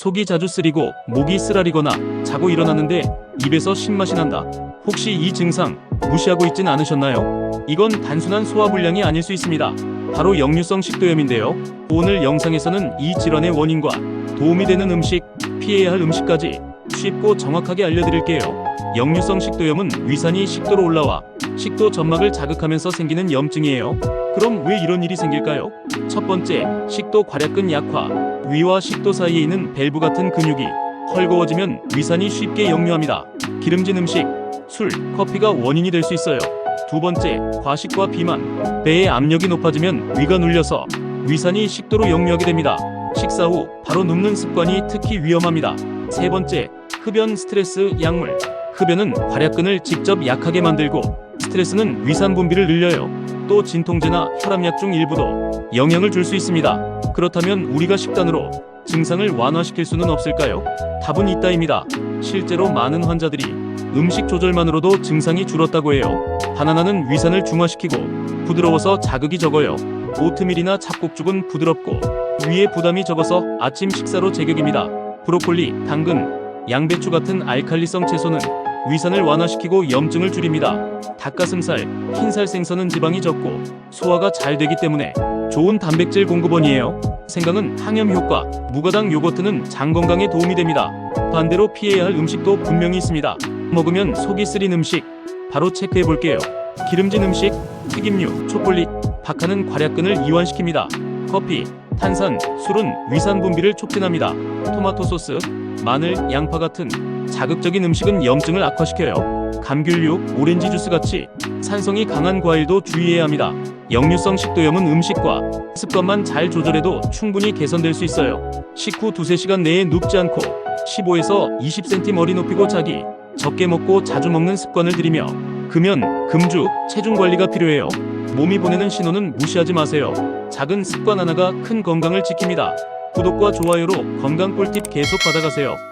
속이 자주 쓰리고 목이 쓰라리거나 자고 일어나는데 입에서 신맛이 난다. 혹시 이 증상 무시하고 있진 않으셨나요? 이건 단순한 소화불량이 아닐 수 있습니다. 바로 역류성 식도염인데요. 오늘 영상에서는 이 질환의 원인과 도움이 되는 음식, 피해야 할 음식까지 쉽고 정확하게 알려드릴게요. 역류성 식도염은 위산이 식도로 올라와 식도 점막을 자극하면서 생기는 염증이에요. 그럼 왜 이런 일이 생길까요? 첫 번째, 식도 괄약근 약화. 위와 식도 사이에 있는 밸브 같은 근육이 헐거워지면 위산이 쉽게 역류합니다. 기름진 음식, 술, 커피가 원인이 될 수 있어요. 두 번째, 과식과 비만. 배의 압력이 높아지면 위가 눌려서 위산이 식도로 역류하게 됩니다. 식사 후 바로 눕는 습관이 특히 위험합니다. 세 번째, 흡연 스트레스 약물. 흡연은 괄약근을 직접 약하게 만들고 스트레스는 위산 분비를 늘려요. 또 진통제나 혈압약 중 일부도 영향을 줄 수 있습니다. 그렇다면 우리가 식단으로 증상을 완화시킬 수는 없을까요? 답은 있다입니다. 실제로 많은 환자들이 음식 조절만으로도 증상이 줄었다고 해요. 바나나는 위산을 중화시키고 부드러워서 자극이 적어요. 오트밀이나 잡곡죽은 부드럽고 위에 부담이 적어서 아침 식사로 제격입니다. 브로콜리, 당근, 양배추 같은 알칼리성 채소는 위산을 완화시키고 염증을 줄입니다. 닭가슴살, 흰살 생선은 지방이 적고 소화가 잘 되기 때문에 좋은 단백질 공급원이에요. 생강은 항염 효과, 무가당 요거트는 장 건강에 도움이 됩니다. 반대로 피해야 할 음식도 분명히 있습니다. 먹으면 속이 쓰린 음식 바로 체크해 볼게요. 기름진 음식, 튀김류, 초콜릿, 박하는 괄약근을 이완시킵니다. 커피, 탄산, 술은 위산 분비를 촉진합니다. 토마토 소스, 마늘, 양파 같은 자극적인 음식은 염증을 악화시켜요. 감귤류, 오렌지 주스 같이 산성이 강한 과일도 주의해야 합니다. 역류성 식도염은 음식과 습관만 잘 조절해도 충분히 개선될 수 있어요. 식후 두세 시간 내에 눕지 않고 15에서 20cm 머리 높이고 자기, 적게 먹고 자주 먹는 습관을 들이며 금연, 금주, 체중 관리가 필요해요. 몸이 보내는 신호는 무시하지 마세요. 작은 습관 하나가 큰 건강을 지킵니다. 구독과 좋아요로 건강 꿀팁 계속 받아가세요.